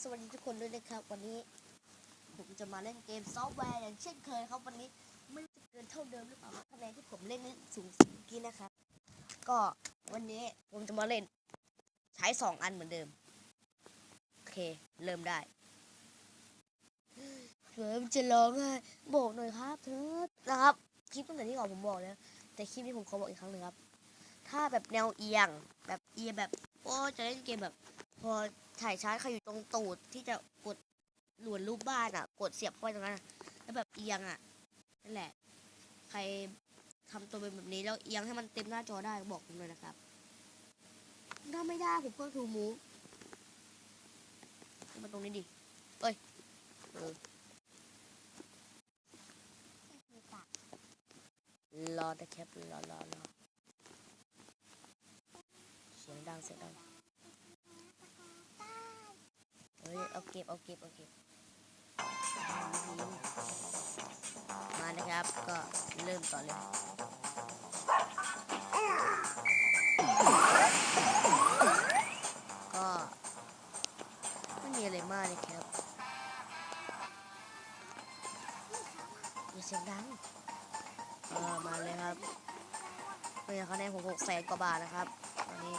สวัสดีทุกคนด้วยนะครับ วันนี้ ผมจะมาเล่นเกมซอฟต์แวร์อย่างเช่นเคยครับวันนี้ไม่จะเกินเท่าเดิมหรือเปล่าคะแนนที่ผมเล่นสูงสุดเมื่อกี้นะครับ ก็วันนี้ผมจะมาเล่น ใช้สองอันเหมือนเดิม โอเค เริ่มได้เริ่มจะร้องไห้บอกหน่อยครับเธอนะครับคลิปตั้งแต่ที่ก่อนผมบอกแล้วแต่คลิปนี้ผมขอบอกอีกครั้งหนึ่งครับ ถ้าแบบแนวเอียง แบบเอียงแบบโอ้จะเล่นเกมแบบ พอถ่ายชาร์จใครอยู่ตรงตูดที่จะกดหลวนรูปบ้านอะ กดเสียบเข้าไปตรงนั้นอะแล้วแบบเอียงอะนั่นแหละ ใครทำตัวเป็นแบบนี้แล้วเอียงให้มันเต็มหน้าจอได้บอกผมเลยนะครับ ถ้าไม่ได้ผมเพิ่มทูมูมาตรงนี้ดิเอ้ยเออรอนะครับรอรอรอเสียงดังเสียงดัง เอาเก็บเอาเก็บเอาเก็บมานะครับก็เริ่มต่อเลยก็ไม่มีอะไรมากเลยครับอย่าเสียงดังเออมาเลยครับเป็นคะแนนผมหกแสนกว่าบาทนะครับตอนนี้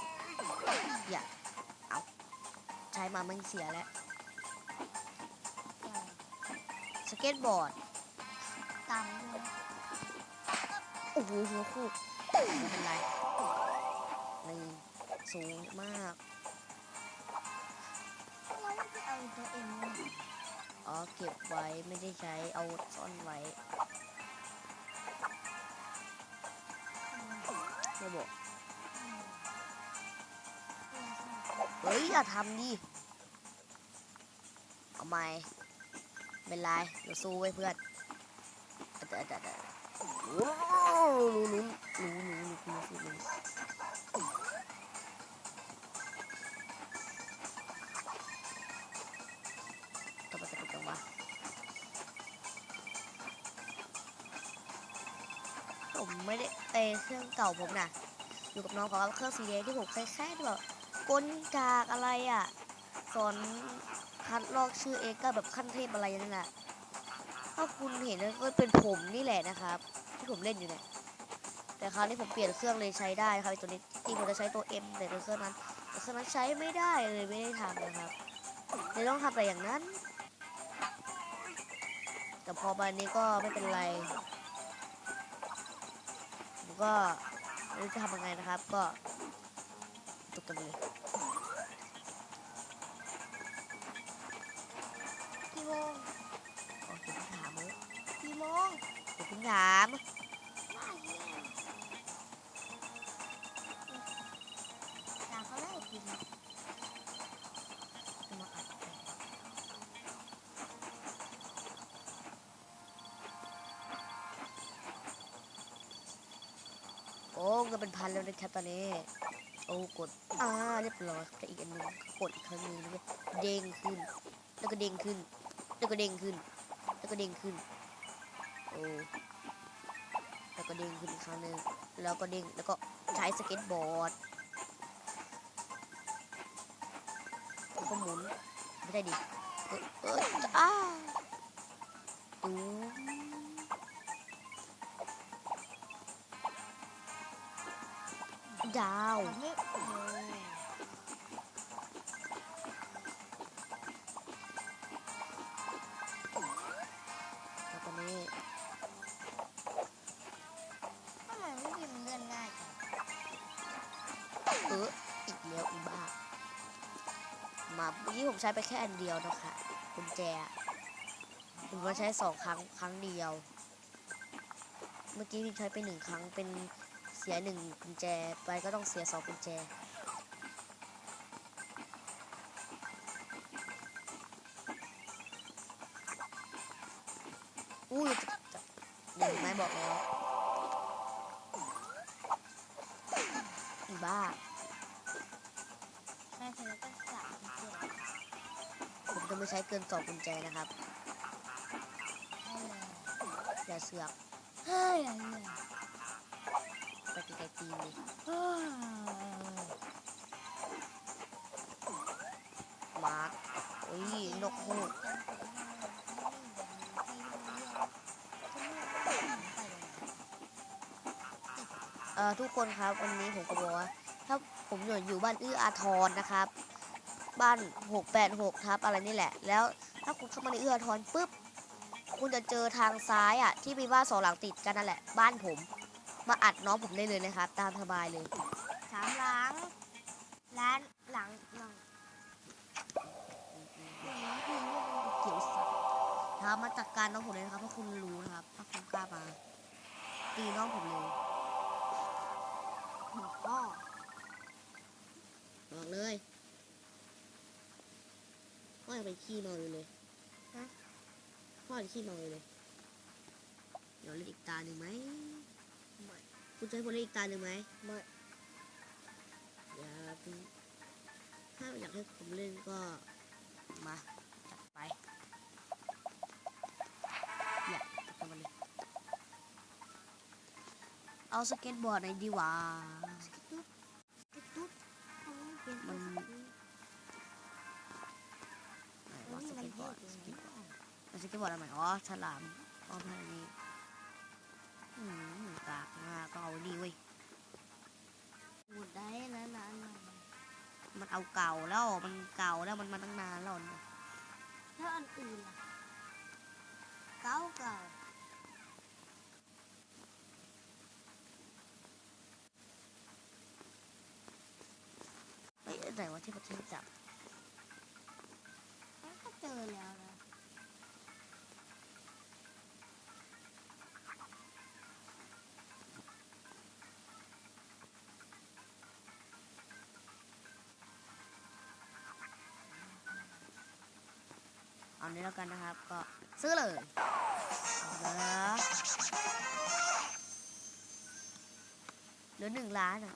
อย่าเอาใช้มามันเสียแล้ว สเก็ตบอร์ดตังค์ด้วยโอ้โหหัวคู่ไม่เป็นไรนี่สูงมากเราไม่ได้เอาตัวเองมาอ๋อเก็บไว้ไม่ได้ใช้เอาซ่อนไว้ไม่บอกเฮ้ยอย่าทำดิ เอาไม่เป็นไรเราสู้ไว้เพื่อนเดี๋ยวเดี๋ยวเดี๋ยวรู้รู้รู้รู้รู้รู้รู้ต้องไปกระตุกจังวะผมไม่ได้เตะเครื่องเก่าผมนะอยู่กับน้องของเครื่องสีแดงที่ผมคล้ายๆแบบกลกากอะไรอะสอน คัดลอกชื่อเองก็แบบขั้นเทพอะไรนั่นแหละถ้าคุณเห็นก็เป็นผมนี่แหละนะครับ ที่ผมเล่นอยู่เนี่ยแต่คราวนี้ผมเปลี่ยนเครื่องเลยใช้ได้ครับตัวนี้จริงผมจะใช้ตัว M แต่ตัวเครื่องนั้นแต่เครื่องนั้นใช้ไม่ได้เลยไม่ได้ทำนะครับเลยต้องทำแต่อย่างนั้น แต่พอมานี้ก็ไม่เป็นไรผมก็ไม่รู้จะทำยังไงนะครับ ก็ตุกกันเลย กี่โมงโอเคถามเลยกี่โมงเดี๋ยวเพิ่งถามว่าเยี่ยตาเขาไล่กินจะมาอัดแต่โอ้เงินเป็นพันแล้วนะครับตอนนี้โอ้กดอ่าเรียบร้อยครับแต่อีกอันหนึงกดอีกครั้งหนึงแล้วก็เด้งขึ้น แล้วก็เด้งขึ้น แล้วก็เด้งขึ้น แล้วก็เด้งขึ้น โอ้แล้วก็เด้งขึ้นอีกครั้งหนึงแล้วก็เด้ง แล้วก็ใช้สเก็ตบอร์ด แล้วก็หมุน ไม่ได้ดิ เอยเอยอ้าตูมดาวไม่โอ้ยแล้วี้ผมใช้ไปแค่อันเดียวนะคะกุญแจ ผมมาใช้สองครั้งครั้งเดียว เมื่อกี้พี่ใช้ไปหนึ่งครั้งเป็นเสียหนึ่งกุญแจไปก็ต้องเสียสองกุญแจอุ้ยเดี๋ยวแม่บอกแล้วอีบ้าแม่เธอก็สามเจ็ดผม จะไม่ใช้เกินสองกุญแจนะครับให้เลยอย่าเสือกเฮ้ยไรเนี่ยไปไกลๆตีนเลยมาร์คโอ้อ้ยนกฮูกเอ่อทุกคนครับวันนี้ผมก็บอกว่า ถ้าผมอยู่อยู่บ้านอื้ออาทรนะครับ บ้านหกแปดหกทับอะไรนี่แหละ แล้วถ้าคุณเข้ามาในเอื้ออาทรปุ๊บ คุณจะเจอทางซ้ายอะ ที่มีบ้านสองหลังติดกันนั่นแหละ บ้านผม มาอัดน้องผมได้เลยนะครับ ตามสบายเลยสามหลังร้านหลังหลังเกี่ยวสัตว์ถ้ามาจัดการน้องผมเลยนะครับเพราะคุณรู้นะครับถ้าคุณกล้ามาตีน้องผมเลยหัวข้อบอกเลย พ่อจะเป็นขี้เมาอยู่เลยฮะพ่อจะขี้เมาอยู่เลย เดี๋ยวเล่นอีกตาหนึ่งไหมไม่คุณจะให้ผมเล่นอีกตาหนึ่งไหมไม่อย่าเพิ่งถ้าอยากให้ผมเล่นก็มาจัดไปอยากจัดกันมาเลยเอาสเก็ตบอร์ดในอยดีกว่า สเก็ตบอร์ดอะไรอ๋อฉลามอ๋อแค่นี้อืมกากมากก็เอาดีเว้ยหมดได้นะนานมันเอาเก่าแล้วมันเก่าแล้วมันมาตั้งนานแล้วนะๆถ้าอันอื่นล่ะเก่าเก่าไปไหนวะที่ประเทศจับมันก็เจอแล้ว เอานี้แล้วกันนะครับ ก็ซื้อเลยหลือเหลือหนึ่งล้านอะ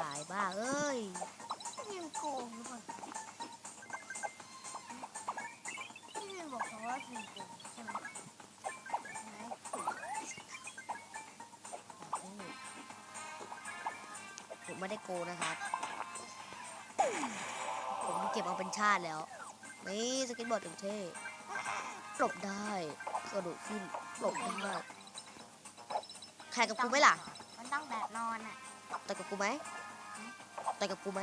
ตายบ้าเอ้ยยังโกงหรือเปล่าพี่เรียนบอกเขาว่าทีมโกงใช่ไหมไหนผมไม่ได้โกงนะครับ ผมเก็บเอาเป็นชาติแล้ว นี่สเก็ตบอร์ดถึงเท่หลบได้ กระโดดขึ้นหลบได้แข่งกับกูไหมล่ะ มันต้องแบบนอนอะแต่กับกูไหม แต่กับกูไหม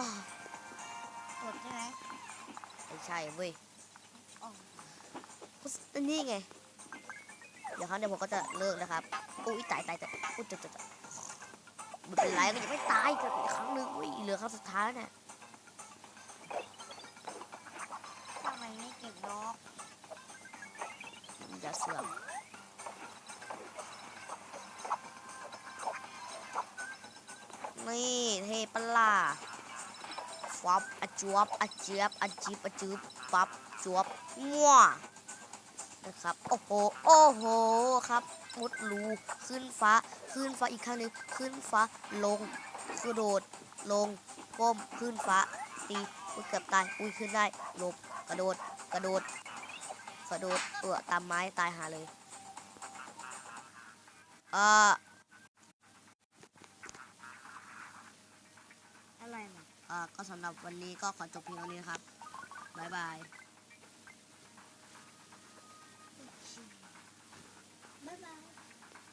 อ้าวกดใช่ไหมไม่ใช่เว้ยอ๋อก็นี่ไง เดี๋ยวครั้งเดี๋ยวผมก็จะเลิกนะครับ อุ้ยตายตายตายอุ้ยจะจะจะมันเป็นไรก็ยังไม่ตายกันอีกครั้งหนึงอุ้ยเหลือครั้งสุดท้ายแล้วเนี่ยทำไมไม่เก็บนกอย่าเสือก ฟับอะจวบอะเจี๊ยบอะจิบอะจืบฟับจวบมั่วนะครับโอ้โหโอ้โหครับมุดรูขึ้นฟ้าขึ้นฟ้าอีกครั้งหนึ่งขึ้นฟ้าลงกระโดดลงก้มขึ้นฟ้าตีอุ้ยเกือบตายอุ้ยขึ้นได้หลบกระโดดกระโดดกระโดดเออตามไม้ตายหาเลยเอออะไรนะ ก็สำหรับวันนี้ก็ขอจบเพียงเท่านี้ครับ บ๊ายบาย